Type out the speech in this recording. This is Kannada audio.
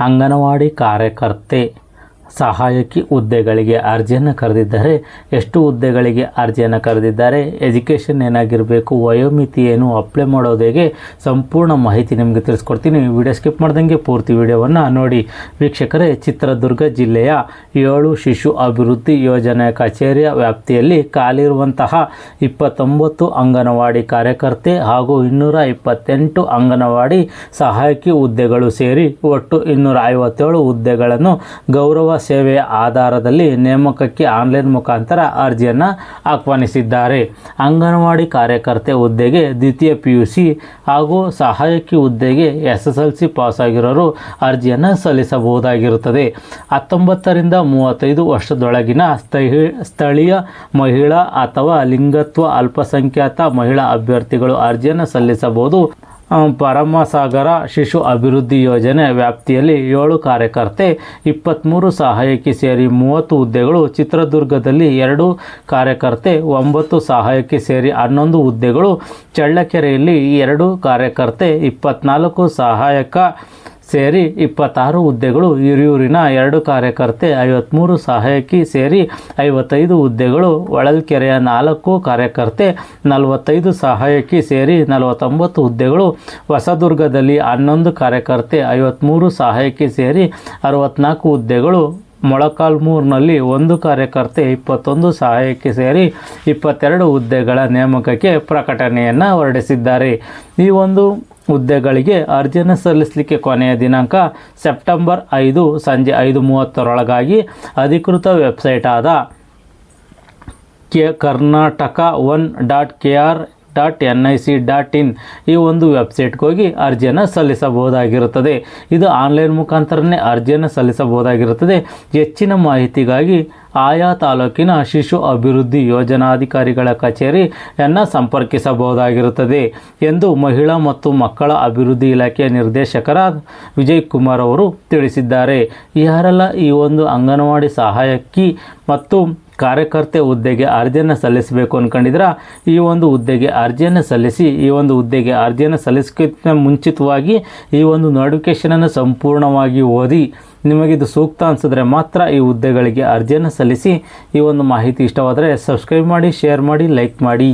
ಅಂಗನವಾಡಿ ಕಾರ್ಯಕರ್ತೆ ಸಹಾಯಕಿ ಹುದ್ದೆಗಳಿಗೆ ಅರ್ಜಿಯನ್ನು ಕರೆದಿದ್ದಾರೆ, ಎಷ್ಟು ಹುದ್ದೆಗಳಿಗೆ ಅರ್ಜಿಯನ್ನು ಕರೆದಿದ್ದಾರೆ, ಎಜುಕೇಷನ್ ಏನಾಗಿರಬೇಕು, ವಯೋಮಿತಿ ಏನು, ಅಪ್ಲೈ ಮಾಡೋದು ಹೇಗೆ, ಸಂಪೂರ್ಣ ಮಾಹಿತಿ ನಿಮಗೆ ತಿಳಿಸ್ಕೊಡ್ತೀನಿ. ವಿಡಿಯೋ ಸ್ಕಿಪ್ ಮಾಡ್ದಂಗೆ ಪೂರ್ತಿ ವಿಡಿಯೋವನ್ನು ನೋಡಿ. ವೀಕ್ಷಕರೇ, ಚಿತ್ರದುರ್ಗ ಜಿಲ್ಲೆಯ ಏಳು ಶಿಶು ಅಭಿವೃದ್ಧಿ ಯೋಜನೆ ಕಚೇರಿಯ ವ್ಯಾಪ್ತಿಯಲ್ಲಿ ಖಾಲಿರುವಂತಹ ಇಪ್ಪತ್ತೊಂಬತ್ತು ಅಂಗನವಾಡಿ ಕಾರ್ಯಕರ್ತೆ ಹಾಗೂ ಇನ್ನೂರ ಇಪ್ಪತ್ತೆಂಟು ಅಂಗನವಾಡಿ ಸಹಾಯಕಿ ಹುದ್ದೆಗಳು ಸೇರಿ ಒಟ್ಟು ಇನ್ನೂರ ಐವತ್ತೇಳು ಹುದ್ದೆಗಳನ್ನು ಗೌರವ ಸೇವೆಯ ಆಧಾರದಲ್ಲಿ ನೇಮಕಕ್ಕೆ ಆನ್ಲೈನ್ ಮುಖಾಂತರ ಅರ್ಜಿಯನ್ನು ಆಹ್ವಾನಿಸಿದ್ದಾರೆ. ಅಂಗನವಾಡಿ ಕಾರ್ಯಕರ್ತೆ ಹುದ್ದೆಗೆ ದ್ವಿತೀಯ ಪಿ ಯು ಸಿ ಹಾಗೂ ಸಹಾಯಕಿ ಹುದ್ದೆಗೆ ಎಸ್ ಎಸ್ ಎಲ್ ಸಿ ಪಾಸಾಗಿರೋರು ಅರ್ಜಿಯನ್ನು ಸಲ್ಲಿಸಬಹುದಾಗಿರುತ್ತದೆ. ಹತ್ತೊಂಬತ್ತರಿಂದ ಮೂವತ್ತೈದು ವರ್ಷದೊಳಗಿನ ಸ್ಥಳೀಯ ಮಹಿಳಾ ಅಥವಾ ಲಿಂಗತ್ವ ಅಲ್ಪಸಂಖ್ಯಾತ ಮಹಿಳಾ ಅಭ್ಯರ್ಥಿಗಳು ಅರ್ಜಿಯನ್ನು ಸಲ್ಲಿಸಬಹುದು. ಪರಮಸಾಗರ ಶಿಶು ಅಭಿವೃದ್ಧಿ ಯೋಜನೆ ವ್ಯಾಪ್ತಿಯಲ್ಲಿ ಏಳು ಕಾರ್ಯಕರ್ತೆ ಇಪ್ಪತ್ತ್ಮೂರು ಸಹಾಯಕಿ ಸೇರಿ ಮೂವತ್ತು ಹುದ್ದೆಗಳು, ಚಿತ್ರದುರ್ಗದಲ್ಲಿ ಎರಡು ಕಾರ್ಯಕರ್ತೆ, ಒಂಬತ್ತು ಸಹಾಯಕಿ ಸೇರಿ ಹನ್ನೊಂದು ಹುದ್ದೆಗಳು, ಚಳ್ಳಕೆರೆಯಲ್ಲಿ ಎರಡು ಕಾರ್ಯಕರ್ತೆ, ಇಪ್ಪತ್ನಾಲ್ಕು ಸಹಾಯಕ ಸೇರಿ ಇಪ್ಪತ್ತಾರು ಹುದ್ದೆಗಳು, ಹಿರಿಯೂರಿನ ಎರಡು ಕಾರ್ಯಕರ್ತೆ ಐವತ್ತ್ಮೂರು ಸಹಾಯಕಿ ಸೇರಿ ಐವತ್ತೈದು ಹುದ್ದೆಗಳು, ಹೊಳಲ್ಕೆರೆಯ ನಾಲ್ಕು ಕಾರ್ಯಕರ್ತೆ ನಲವತ್ತೈದು ಸಹಾಯಕಿ ಸೇರಿ ನಲವತ್ತೊಂಬತ್ತು ಹುದ್ದೆಗಳು, ಹೊಸದುರ್ಗದಲ್ಲಿ ಹನ್ನೊಂದು ಕಾರ್ಯಕರ್ತೆ ಐವತ್ತ್ಮೂರು ಸಹಾಯಕಿ ಸೇರಿ ಅರವತ್ನಾಲ್ಕು ಹುದ್ದೆಗಳು ಮೊಳಕಾಲ್ಮೂರಿನಲ್ಲಿ ಒಂದು ಕಾರ್ಯಕರ್ತೆ ಇಪ್ಪತ್ತೊಂದು ಸಹಾಯಕ್ಕೆ ಸೇರಿ ಇಪ್ಪತ್ತೆರಡು ಹುದ್ದೆಗಳ ನೇಮಕಕ್ಕೆ ಪ್ರಕಟಣೆಯನ್ನು ಹೊರಡಿಸಿದ್ದಾರೆ. ಈ ಒಂದು ಹುದ್ದೆಗಳಿಗೆ ಅರ್ಜಿಯನ್ನು ಸಲ್ಲಿಸಲಿಕ್ಕೆ ಕೊನೆಯ ದಿನಾಂಕ ಸೆಪ್ಟೆಂಬರ್ ಐದು, ಸಂಜೆ ಐದು ಮೂವತ್ತರೊಳಗಾಗಿ ಅಧಿಕೃತ ವೆಬ್ಸೈಟ್ ಆದ K Karnataka one dot K R dot N I C dot in ಈ ಒಂದು ವೆಬ್ಸೈಟ್ಗೆ ಹೋಗಿ ಅರ್ಜಿಯನ್ನು ಸಲ್ಲಿಸಬಹುದಾಗಿರುತ್ತದೆ. ಇದು ಆನ್ಲೈನ್ ಮುಖಾಂತರನೇ ಅರ್ಜಿಯನ್ನು ಸಲ್ಲಿಸಬಹುದಾಗಿರುತ್ತದೆ. ಹೆಚ್ಚಿನ ಮಾಹಿತಿಗಾಗಿ ಆಯಾ ತಾಲೂಕಿನ ಶಿಶು ಅಭಿವೃದ್ಧಿ ಯೋಜನಾಧಿಕಾರಿಗಳ ಕಚೇರಿಯನ್ನು ಸಂಪರ್ಕಿಸಬಹುದಾಗಿರುತ್ತದೆ ಎಂದು ಮಹಿಳಾ ಮತ್ತು ಮಕ್ಕಳ ಅಭಿವೃದ್ಧಿ ಇಲಾಖೆಯ ನಿರ್ದೇಶಕರ ವಿಜಯ್ ಕುಮಾರ್ ಅವರು ತಿಳಿಸಿದ್ದಾರೆ. ಯಾರೆಲ್ಲ ಈ ಒಂದು ಅಂಗನವಾಡಿ ಸಹಾಯಕಿ ಮತ್ತು ಕಾರ್ಯಕರ್ತೆ ಹುದ್ದೆಗೆ ಅರ್ಜಿಯನ್ನು ಸಲ್ಲಿಸಬೇಕು ಅಂದ್ಕೊಂಡಿದ್ರೆ ಈ ಒಂದು ಹುದ್ದೆಗೆ ಅರ್ಜಿಯನ್ನು ಸಲ್ಲಿಸಿ, ಈ ಒಂದು ಹುದ್ದೆಗೆ ಅರ್ಜಿಯನ್ನು ಸಲ್ಲಿಸೋಕ್ಕಿಂತ ಮುಂಚಿತವಾಗಿ ಈ ಒಂದು ನೋಟಿಫಿಕೇಷನನ್ನು ಸಂಪೂರ್ಣವಾಗಿ ಓದಿ ನಿಮಗಿದು ಸೂಕ್ತ ಅನಿಸಿದ್ರೆ ಮಾತ್ರ ಈ ಹುದ್ದೆಗಳಿಗೆ ಅರ್ಜಿಯನ್ನು ಸಲ್ಲಿಸಿ, ಈ ಒಂದು ಮಾಹಿತಿ ಇಷ್ಟವಾದರೆ ಸಬ್ಸ್ಕ್ರೈಬ್ ಮಾಡಿ ಶೇರ್ ಮಾಡಿ ಲೈಕ್ ಮಾಡಿ.